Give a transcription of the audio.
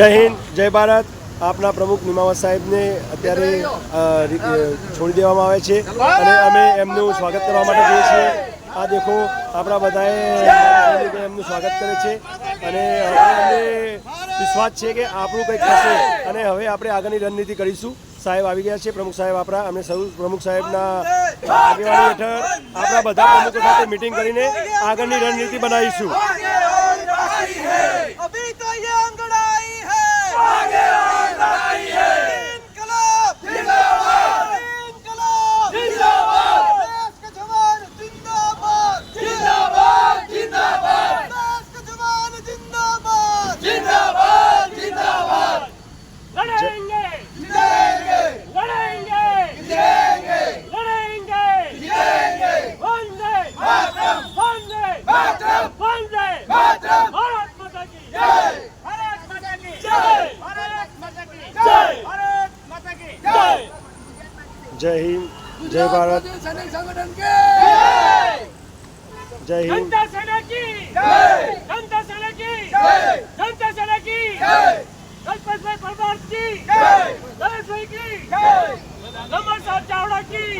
જય હિન્દ, જય ભારત. આપના પ્રમુખ નિમાવત સાહેબને અત્યારે છોડી દેવામાં આવે છે અને અમે એમનું સ્વાગત કરવા માટે જઈએ છીએ. આ દેખો, આપણા બધાએ એમનું સ્વાગત કરે છે અને અમને વિશ્વાસ છે કે આપણું કંઈક થશે અને હવે આપણે આગળની રણનીતિ કરીશું. સાહેબ આવી ગયા છે, પ્રમુખ સાહેબ આપણા અમે સૌ પ્રમુખ સાહેબના આગેવાની હેઠળ આપણા બધા પ્રમુખો સાથે મિટિંગ કરીને આગળની રણનીતિ બનાવીશું. જય હિન્દ જય ભારત. જય. હિન્દ. ગણપતભાઈ પરમાર જી ગણેશભાઈ જી નમર સાહેબ ચાવડા જી